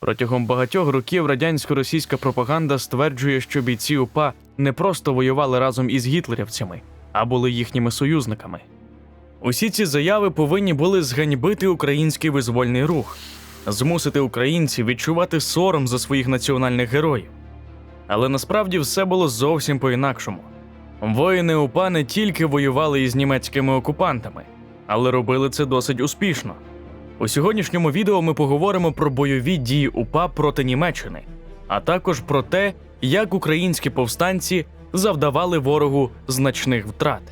Протягом багатьох років радянсько-російська пропаганда стверджує, що бійці УПА не просто воювали разом із гітлерівцями, а були їхніми союзниками. Усі ці заяви повинні були зганьбити український визвольний рух, змусити українців відчувати сором за своїх національних героїв. Але насправді все було зовсім по-інакшому. Воїни УПА не тільки воювали із німецькими окупантами, але робили це досить успішно. У сьогоднішньому відео ми поговоримо про бойові дії УПА проти Німеччини, а також про те, як українські повстанці завдавали ворогу значних втрат.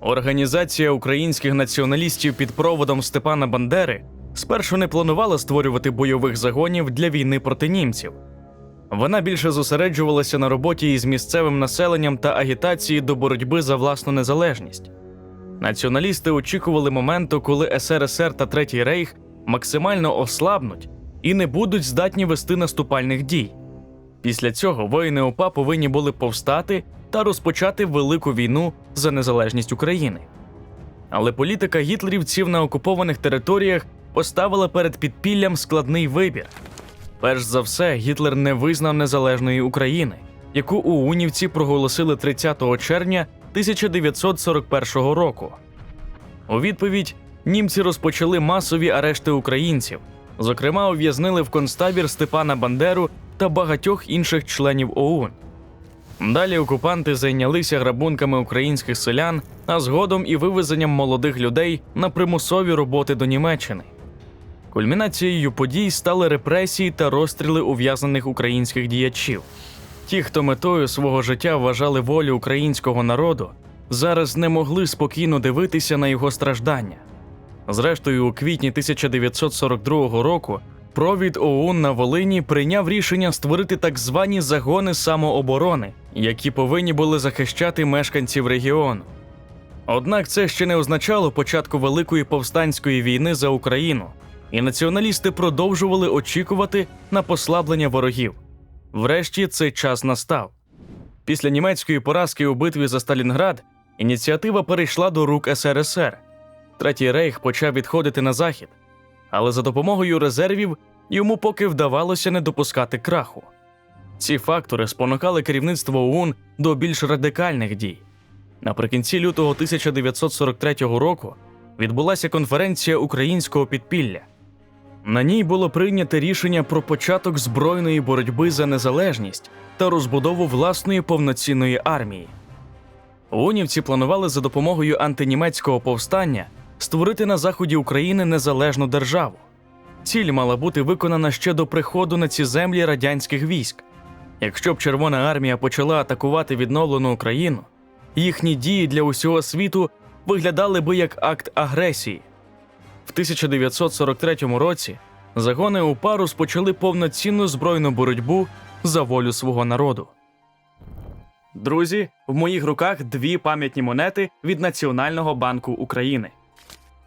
Організація українських націоналістів під проводом Степана Бандери спершу не планувала створювати бойових загонів для війни проти німців. Вона більше зосереджувалася на роботі із місцевим населенням та агітації до боротьби за власну незалежність. Націоналісти очікували моменту, коли СРСР та Третій Рейх максимально ослабнуть і не будуть здатні вести наступальних дій. Після цього воїни ОПА повинні були повстати та розпочати велику війну за незалежність України. Але політика гітлерівців на окупованих територіях поставила перед підпіллям складний вибір. Перш за все, Гітлер не визнав незалежної України, яку уунівці проголосили 30 червня 1941 року. У відповідь німці розпочали масові арешти українців, зокрема, ув'язнили в концтабір Степана Бандеру та багатьох інших членів ОУН. Далі окупанти зайнялися грабунками українських селян, а згодом і вивезенням молодих людей на примусові роботи до Німеччини. Кульмінацією подій стали репресії та розстріли ув'язнених українських діячів. Ті, хто метою свого життя вважали волю українського народу, зараз не могли спокійно дивитися на його страждання. Зрештою, у квітні 1942 року провід ОУН на Волині прийняв рішення створити так звані загони самооборони, які повинні були захищати мешканців регіону. Однак це ще не означало початку Великої повстанської війни за Україну, і націоналісти продовжували очікувати на послаблення ворогів. Врешті цей час настав. Після німецької поразки у битві за Сталінград ініціатива перейшла до рук СРСР. Третій рейх почав відходити на захід, але за допомогою резервів йому поки вдавалося не допускати краху. Ці фактори спонукали керівництво ОУН до більш радикальних дій. Наприкінці лютого 1943 року відбулася конференція українського підпілля. На ній було прийнято рішення про початок збройної боротьби за незалежність та розбудову власної повноцінної армії. Унівці планували за допомогою антинімецького повстання створити на заході України незалежну державу. Ціль мала бути виконана ще до приходу на ці землі радянських військ. Якщо б Червона армія почала атакувати відновлену Україну, їхні дії для усього світу виглядали би як акт агресії. В 1943 році загони УПА розпочали повноцінну збройну боротьбу за волю свого народу. Друзі, в моїх руках дві пам'ятні монети від Національного банку України.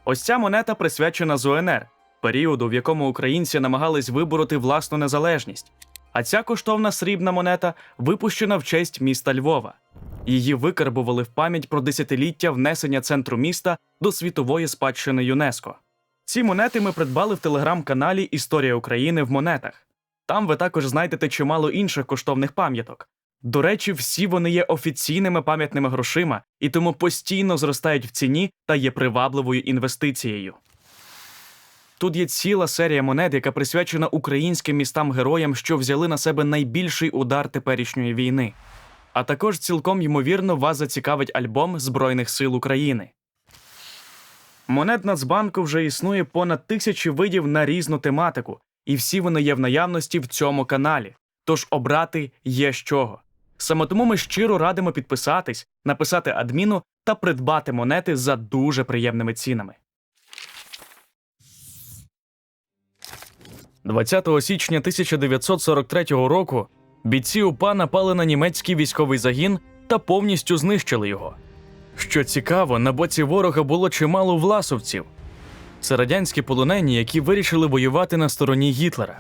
Ось ця монета присвячена ЗУНР, періоду, в якому українці намагались вибороти власну незалежність. А ця коштовна срібна монета випущена в честь міста Львова. Її викарбували в пам'ять про десятиліття внесення центру міста до світової спадщини ЮНЕСКО. Ці монети ми придбали в телеграм-каналі Історія України в монетах. Там ви також знайдете чимало інших коштовних пам'яток. До речі, всі вони є офіційними пам'ятними грошима і тому постійно зростають в ціні та є привабливою інвестицією. Тут є ціла серія монет, яка присвячена українським містам-героям, що взяли на себе найбільший удар теперішньої війни. А також цілком ймовірно вас зацікавить альбом Збройних сил України. Монет Нацбанку вже існує понад тисячі видів на різну тематику, і всі вони є в наявності в цьому каналі. Тож обрати є з чого. Саме тому ми щиро радимо підписатись, написати адміну та придбати монети за дуже приємними цінами. 20 січня 1943 року бійці УПА напали на німецький військовий загін та повністю знищили його. Що цікаво, на боці ворога було чимало власовців. Це радянські полонені, які вирішили воювати на стороні Гітлера.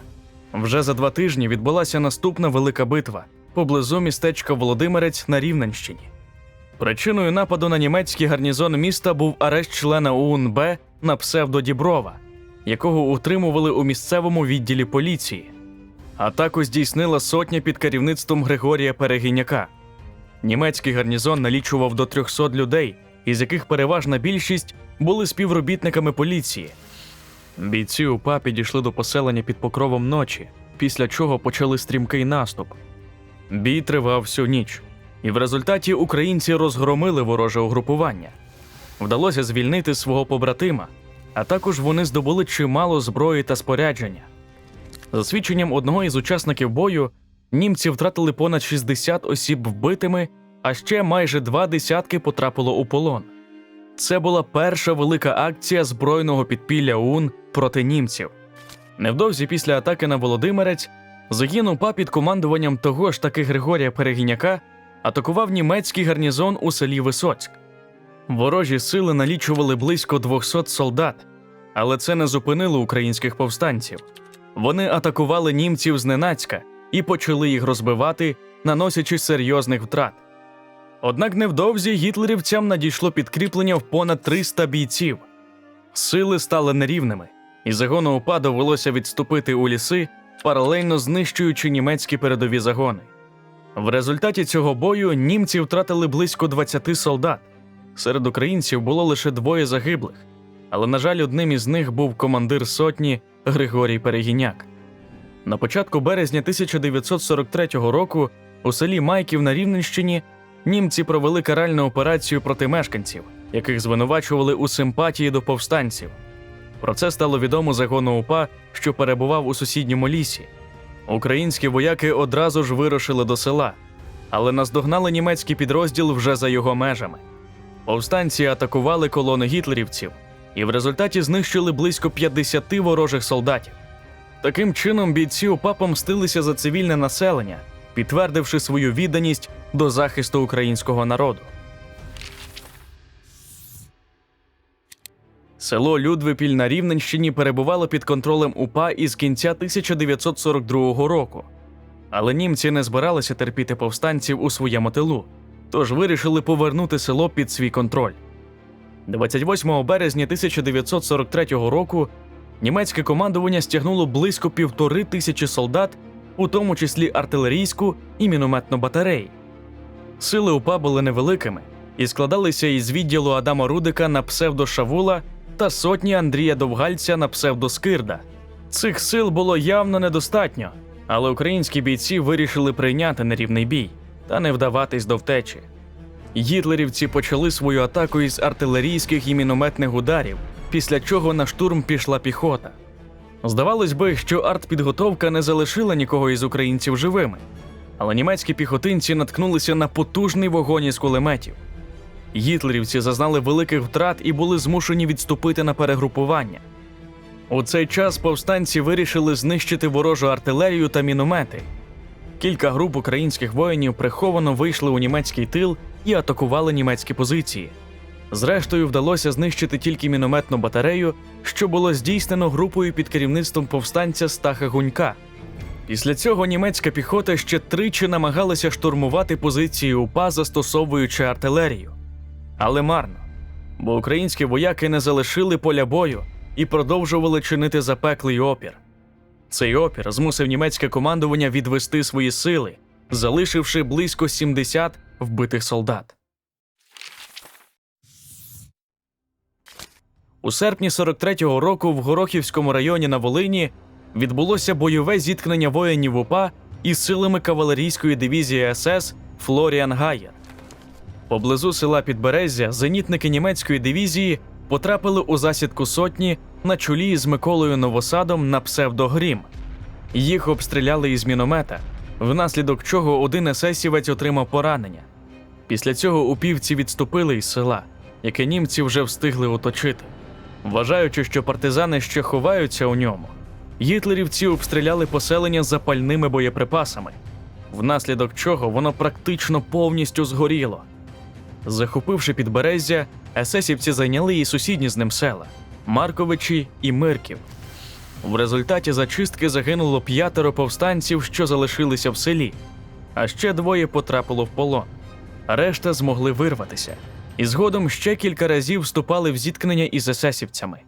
Вже за два тижні відбулася наступна велика битва поблизу містечка Володимирець на Рівненщині. Причиною нападу на німецький гарнізон міста був арешт члена УНБ на псевдо Діброва, якого утримували у місцевому відділі поліції. Атаку здійснила сотня під керівництвом Григорія Перегіняка. Німецький гарнізон налічував до 300 людей, із яких переважна більшість були співробітниками поліції. Бійці УПА підійшли до поселення під покровом ночі, після чого почали стрімкий наступ. Бій тривав всю ніч, і в результаті українці розгромили вороже угрупування. Вдалося звільнити свого побратима, а також вони здобули чимало зброї та спорядження. За свідченням одного із учасників бою, німці втратили понад 60 осіб вбитими, а ще майже два десятки потрапило у полон. Це була перша велика акція збройного підпілля ОУН проти німців. Невдовзі після атаки на Володимирець загін УПА під командуванням того ж таки Григорія Перегіняка атакував німецький гарнізон у селі Висоцьк. Ворожі сили налічували близько 200 солдат, але це не зупинило українських повстанців. Вони атакували німців зненацька і почали їх розбивати, наносячи серйозних втрат. Однак невдовзі гітлерівцям надійшло підкріплення в понад 300 бійців. Сили стали нерівними, і загону УПА довелося відступити у ліси, паралельно знищуючи німецькі передові загони. В результаті цього бою німці втратили близько 20 солдат. Серед українців було лише двоє загиблих, але, на жаль, одним із них був командир сотні Григорій Перегіняк. На початку березня 1943 року у селі Майків на Рівненщині німці провели каральну операцію проти мешканців, яких звинувачували у симпатії до повстанців. Про це стало відомо загону УПА, що перебував у сусідньому лісі. Українські вояки одразу ж вирушили до села, але наздогнали німецький підрозділ вже за його межами. Повстанці атакували колони гітлерівців і в результаті знищили близько 50 ворожих солдатів. Таким чином, бійці УПА помстилися за цивільне населення, підтвердивши свою відданість до захисту українського народу. Село Людвипіль на Рівненщині перебувало під контролем УПА із кінця 1942 року. Але німці не збиралися терпіти повстанців у своєму тилу, тож вирішили повернути село під свій контроль. 28 березня 1943 року німецьке командування стягнуло близько півтори тисячі солдат, у тому числі артилерійську і мінометну батареї. Сили УПА були невеликими і складалися із відділу Адама Рудика на псевдо Шавула та сотні Андрія Довгальця на псевдо Скирда. Цих сил було явно недостатньо, але українські бійці вирішили прийняти нерівний бій та не вдаватись до втечі. Гітлерівці почали свою атаку із артилерійських і мінометних ударів, після чого на штурм пішла піхота. Здавалось би, що артпідготовка не залишила нікого із українців живими, але німецькі піхотинці наткнулися на потужний вогонь із кулеметів. Гітлерівці зазнали великих втрат і були змушені відступити на перегрупування. У цей час повстанці вирішили знищити ворожу артилерію та міномети. Кілька груп українських воїнів приховано вийшли у німецький тил і атакували німецькі позиції. Зрештою, вдалося знищити тільки мінометну батарею, що було здійснено групою під керівництвом повстанця Стаха Гунька. Після цього німецька піхота ще тричі намагалася штурмувати позиції УПА, застосовуючи артилерію. Але марно, бо українські вояки не залишили поля бою і продовжували чинити запеклий опір. Цей опір змусив німецьке командування відвести свої сили, залишивши близько 70 вбитих солдат. У серпні 43-го року в Горохівському районі на Волині відбулося бойове зіткнення воїнів УПА із силами кавалерійської дивізії СС Флоріан Гайер. Поблизу села Підбереззя зенітники німецької дивізії потрапили у засідку сотні на чолі з Миколою Новосадом на псевдогрім. Їх обстріляли із міномета, внаслідок чого один есесівець отримав поранення. Після цього упівці відступили із села, яке німці вже встигли оточити. Вважаючи, що партизани ще ховаються у ньому, гітлерівці обстріляли поселення запальними боєприпасами, внаслідок чого воно практично повністю згоріло. Захопивши підбереззя, есесівці зайняли і сусідні з ним села Марковичі і Мирків. В результаті зачистки загинуло п'ятеро повстанців, що залишилися в селі, а ще двоє потрапило в полон. Решта змогли вирватися, і згодом ще кілька разів вступали в зіткнення із есесівцями.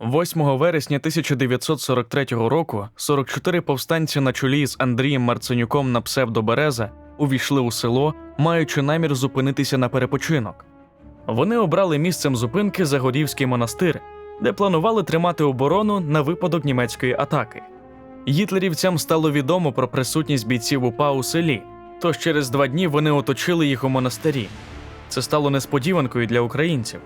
8 вересня 1943 року 44 повстанці на чолі з Андрієм Марценюком на псевдобереза увійшли у село, маючи намір зупинитися на перепочинок. Вони обрали місцем зупинки Загорівський монастир, де планували тримати оборону на випадок німецької атаки. Гітлерівцям стало відомо про присутність бійців УПА у селі, тож через два дні вони оточили їх у монастирі. Це стало несподіванкою для українців,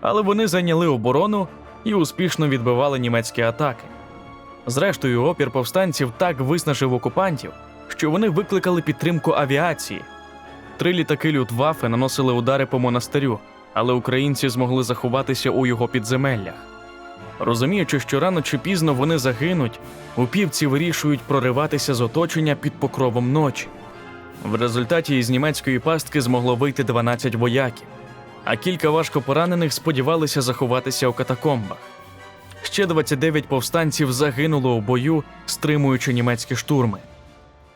але вони зайняли оборону і успішно відбивали німецькі атаки. Зрештою, опір повстанців так виснажив окупантів, що вони викликали підтримку авіації. Три літаки Люфтваффе наносили удари по монастирю, але українці змогли заховатися у його підземеллях. Розуміючи, що рано чи пізно вони загинуть, упівці вирішують прориватися з оточення під покровом ночі. В результаті із німецької пастки змогло вийти 12 вояків, а кілька важко поранених сподівалися заховатися у катакомбах. Ще 29 повстанців загинуло у бою, стримуючи німецькі штурми.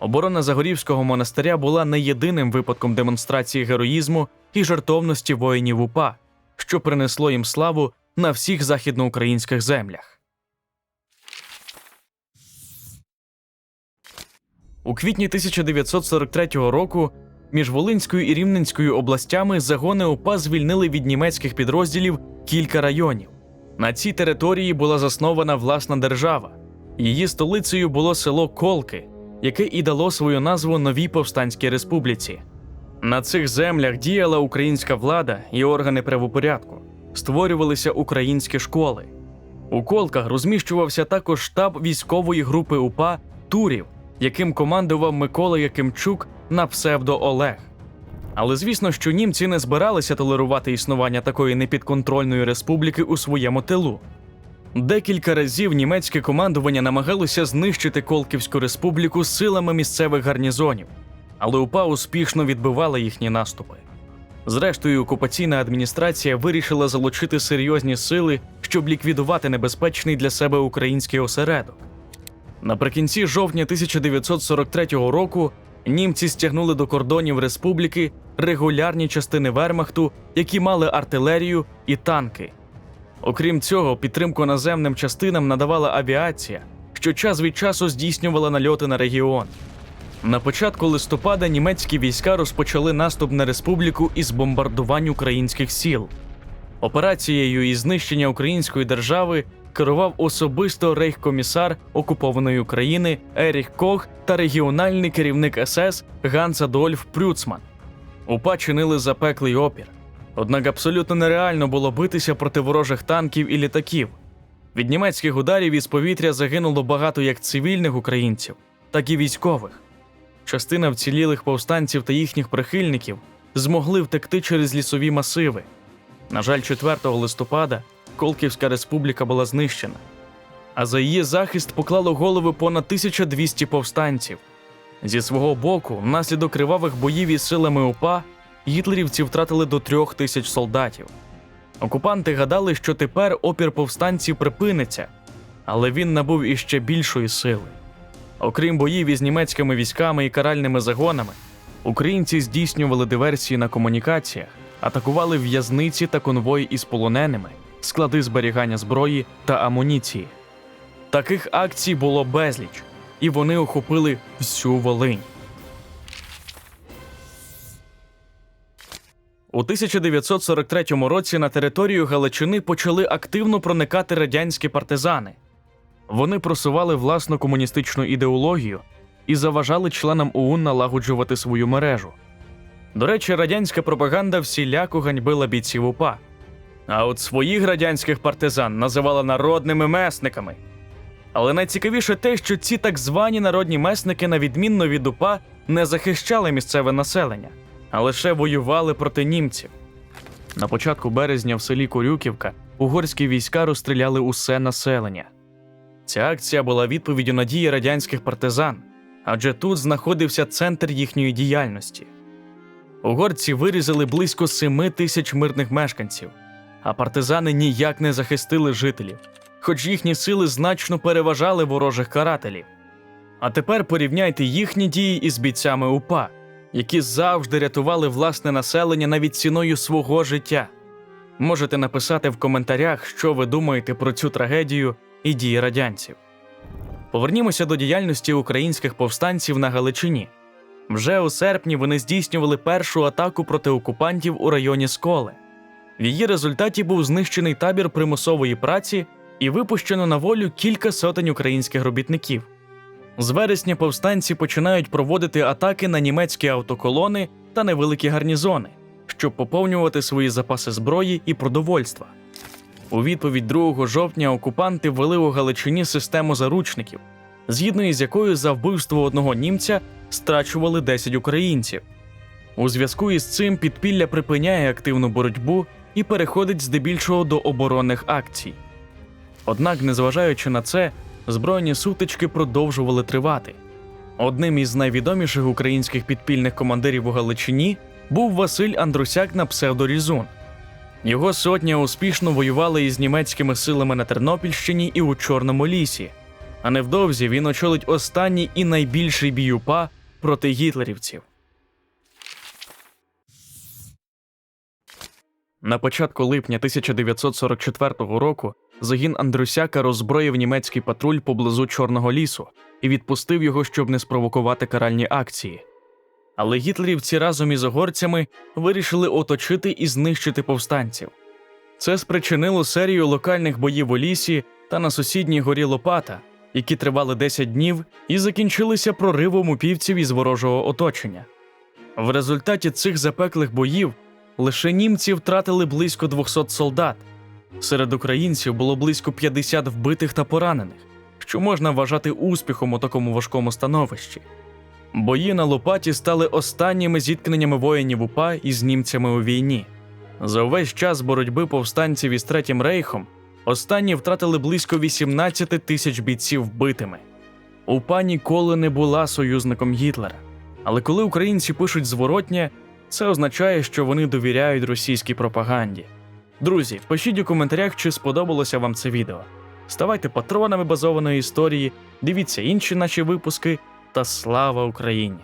Оборона Загорівського монастиря була не єдиним випадком демонстрації героїзму і жертовності воїнів УПА, що принесло їм славу на всіх західноукраїнських землях. У квітні 1943 року між Волинською і Рівненською областями загони УПА звільнили від німецьких підрозділів кілька районів. На цій території була заснована власна держава. Її столицею було село Колки, яке і дало свою назву новій повстанській республіці. На цих землях діяла українська влада і органи правопорядку, створювалися українські школи. У колках розміщувався також штаб військової групи УПА Турів, яким командував Микола Якимчук на псевдо Олег. Але звісно, що німці не збиралися толерувати існування такої непідконтрольної республіки у своєму тилу. Декілька разів німецьке командування намагалося знищити Колківську республіку силами місцевих гарнізонів, але УПА успішно відбивала їхні наступи. Зрештою, окупаційна адміністрація вирішила залучити серйозні сили, щоб ліквідувати небезпечний для себе український осередок. Наприкінці жовтня 1943 року німці стягнули до кордонів республіки регулярні частини Вермахту, які мали артилерію і танки. Окрім цього, підтримку наземним частинам надавала авіація, що час від часу здійснювала нальоти на регіон. На початку листопада німецькі війська розпочали наступ на республіку із бомбардувань українських сіл. Операцією із знищення української держави керував особисто рейхкомісар окупованої України Еріх Кох та регіональний керівник СС Ганс Адольф Прюцман. УПА чинили запеклий опір. Однак абсолютно нереально було битися проти ворожих танків і літаків. Від німецьких ударів із повітря загинуло багато як цивільних українців, так і військових. Частина вцілілих повстанців та їхніх прихильників змогли втекти через лісові масиви. На жаль, 4 листопада Колківська республіка була знищена, а за її захист поклало голови понад 1200 повстанців. Зі свого боку, внаслідок кривавих боїв із силами УПА, гітлерівці втратили до трьох тисяч солдатів. Окупанти гадали, що тепер опір повстанців припиниться, але він набув іще більшої сили. Окрім боїв із німецькими військами і каральними загонами, українці здійснювали диверсії на комунікаціях, атакували в'язниці та конвої із полоненими, склади зберігання зброї та амуніції. Таких акцій було безліч, і вони охопили всю Волинь. У 1943 році на територію Галичини почали активно проникати радянські партизани. Вони просували власну комуністичну ідеологію і заважали членам ОУН налагоджувати свою мережу. До речі, радянська пропаганда всіляко ганьбила бійців УПА. А от своїх радянських партизан називала народними месниками. Але найцікавіше те, що ці так звані народні месники, на відмінно від УПА, не захищали місцеве населення, а лише воювали проти німців. На початку березня в селі Корюківка угорські війська розстріляли усе населення. Ця акція була відповіддю на дії радянських партизан, адже тут знаходився центр їхньої діяльності. Угорці вирізали близько семи тисяч мирних мешканців, а партизани ніяк не захистили жителів, хоч їхні сили значно переважали ворожих карателів. А тепер порівняйте їхні дії із бійцями УПА, які завжди рятували власне населення навіть ціною свого життя. Можете написати в коментарях, що ви думаєте про цю трагедію і дії радянців. Повернімося до діяльності українських повстанців на Галичині. Вже у серпні вони здійснювали першу атаку проти окупантів у районі Сколе. В її результаті був знищений табір примусової праці і випущено на волю кілька сотень українських робітників. З вересня повстанці починають проводити атаки на німецькі автоколони та невеликі гарнізони, щоб поповнювати свої запаси зброї і продовольства. У відповідь 2 жовтня окупанти ввели у Галичині систему заручників, згідно із якою за вбивство одного німця страчували 10 українців. У зв'язку із цим підпілля припиняє активну боротьбу і переходить здебільшого до оборонних акцій. Однак, незважаючи на це, збройні сутички продовжували тривати. Одним із найвідоміших українських підпільних командирів у Галичині був Василь Андрусяк на псевдорізун. Його сотня успішно воювали із німецькими силами на Тернопільщині і у Чорному лісі, а невдовзі він очолить останній і найбільший бій проти гітлерівців. На початку липня 1944 року загін Андрусяка роззброїв німецький патруль поблизу Чорного лісу і відпустив його, щоб не спровокувати каральні акції. Але гітлерівці разом із угорцями вирішили оточити і знищити повстанців. Це спричинило серію локальних боїв у лісі та на сусідній горі Лопата, які тривали 10 днів і закінчилися проривом упівців із ворожого оточення. В результаті цих запеклих боїв лише німці втратили близько 200 солдат. Серед українців було близько 50 вбитих та поранених, що можна вважати успіхом у такому важкому становищі. Бої на Лопаті стали останніми зіткненнями воїнів УПА із німцями у війні. За увесь час боротьби повстанців із Третім рейхом останні втратили близько 18 тисяч бійців вбитими. УПА ніколи не була союзником Гітлера. Але коли українці пишуть зворотнє, це означає, що вони довіряють російській пропаганді. Друзі, пишіть у коментарях, чи сподобалося вам це відео. Ставайте патронами базованої історії, дивіться інші наші випуски та слава Україні!